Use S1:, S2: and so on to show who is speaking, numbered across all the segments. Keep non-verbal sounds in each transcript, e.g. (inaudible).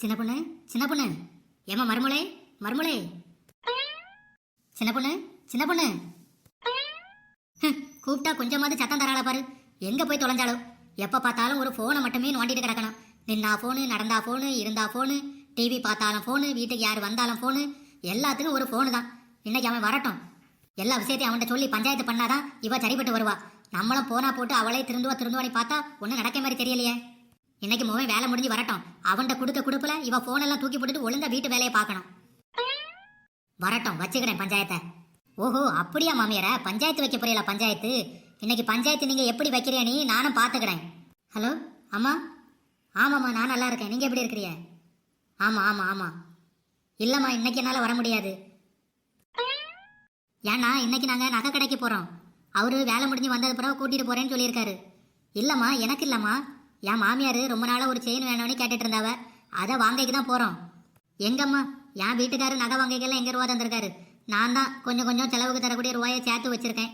S1: சின்ன பொண்ணு சின்ன பொண்ணு. ஏமா மருமலை மருமலை சின்ன பொண்ணு சின்ன பொண்ணு. கூப்பிட்டா கொஞ்சமாவது சத்தம் தராளா பாரு. எங்க போய் தொலைஞ்சாலும் எப்ப பார்த்தாலும் ஒரு போனை மட்டுமே நோண்டிட்டு கிடக்கணும். நின்னா போனு நடந்தா போனு இருந்தா போனு டிவி பார்த்தாலும் போனு வீட்டுக்கு யார் வந்தாலும் போனு எல்லாத்துக்கும் ஒரு போனு தான். இன்னைக்கு அவன் வரட்டும். எல்லா விஷயத்தையும் அவன்கிட்ட சொல்லி பஞ்சாயத்து பண்ணாதான் இவ சரிப்பட்டு வருவா. நம்மளும் போனா போட்டு அவளே திருந்துவா திருந்துவானி பார்த்தா ஒன்றும் நடக்க மாதிரி தெரியலையே. இன்னைக்கு மோவன் வேலை முடிஞ்சு வரட்டும். அவன்கிட்ட கொடுக்க கொடுப்பல இவன் ஃபோனெல்லாம் தூக்கி போட்டுட்டு ஒழுங்கா வீட்டு வேலையை பார்க்கணும். வரட்டும் வச்சுக்கிறேன் பஞ்சாயத்தை. ஓஹோ அப்படியா மாமியார? பஞ்சாயத்து வைக்க போறீங்களா பஞ்சாயத்து? இன்னைக்கு பஞ்சாயத்து நீங்க எப்படி வைக்கிறீ நானும் பார்த்துக்கிறேன். ஹலோ அம்மா? ஆமாம்மா நான் நல்லா இருக்கேன். நீங்க எப்படி இருக்கிறீங்க? ஆமாம் ஆமாம் ஆமாம் இல்லைம்மா இன்னைக்கு என்னால் வர முடியாது. ஏன்னா இன்னைக்கு நாங்கள் நகை கடைக்கு போகிறோம் அவரு வேலை முடிஞ்சு வந்தது பிறகு கூட்டிகிட்டு போகிறேன்னு சொல்லியிருக்காரு. இல்லைம்மா எனக்கு இல்லைம்மா. என் மாமியார் ரொம்ப நாளாக ஒரு செயின் வேணும்னு கேட்டுட்டு இருந்தாவ. அதை வாங்கிக்கு தான் போகிறோம் எங்கம்மா? என் வீட்டுக்காரர் நகை வாங்கிக்கெல்லாம் எங்கே ரூபா தந்திருக்காரு? நான் தான் கொஞ்சம் கொஞ்சம் செலவுக்கு தரக்கூடிய ரூபாயை சேர்த்து வச்சுருக்கேன்.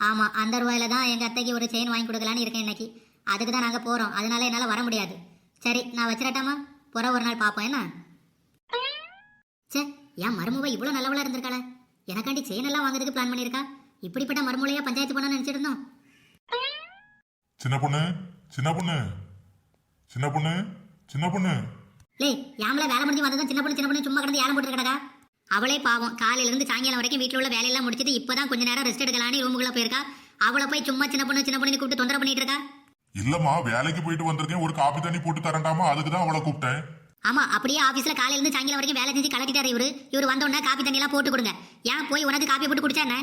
S1: ஆமாம் அந்த ரூபாயில தான் எங்கள் அத்தைக்கு ஒரு செயின் வாங்கி கொடுக்கலான்னு இருக்கேன் இன்னைக்கு. அதுக்கு தான் நாங்கள் போகிறோம் அதனால என்னால் வர முடியாது. சரி நான் வச்சிரட்டாமா? புற ஒரு நாள் பார்ப்போம் என்ன? சே என் மருமவ இவ்வளோ நல்லவளாக இருந்திருக்காளே. எனக்காண்டி செயின் எல்லாம் வாங்குறதுக்கு பிளான் பண்ணியிருக்கா? இப்படிப்பட்ட மருமூலையா பஞ்சாயத்து பண்ணணும்னு நினச்சிருந்தோம்
S2: சின்ன பொண்ணு சின்ன பொண்ணு. சின்ன பொண்ணு. சின்ன பொண்ணு.
S1: லே யாமல வேலை முடிஞ்சு வந்ததும் சின்ன பொண்ணு சின்ன பொண்ணு சும்மா கிடந்து ஏலம் போட்டு கிடக்கா அவளே பாவம். காலையில இருந்து சாயங்காலம் வரைக்கும் வீட்டில் உள்ள வேலையெல்லாம் முடிச்சிட்டு இப்பதான் கொஞ்ச நேரம் ரெஸ்ட் எடுக்கலான்னு ரூமுக்குள்ள போயிருக்கா. அவளை போய் சும்மா சின்ன பொண்ணு சின்ன பொண்ணு கூப்பிட்டு தொந்தரவு பண்ணிட்டு இருக்கா?
S2: இல்லம்மா வேலைக்கு போயிட்டு வந்திருக்கேன். ஒரு காபி தண்ணி போட்டு தரண்டாமா அதுக்கு தான் அவளை கூப்பிட்டேன்.
S1: ஆமா அப்படியே ஆபீஸ்ல காலையில இருந்து சாயங்காலம் வரைக்கும் வேலை செஞ்சு கலட்டிட்டாரு இவரு. இவர் வந்த உடனே காப்பி தண்ணி எல்லாம் போட்டு கொடுங்க. ஏன் போய் உனக்கு காப்பி போட்டு குடிச்சா என்ன?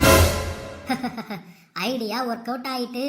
S1: (laughs) ஐடியா ஒர்க் அவுட் ஆயிட்டு.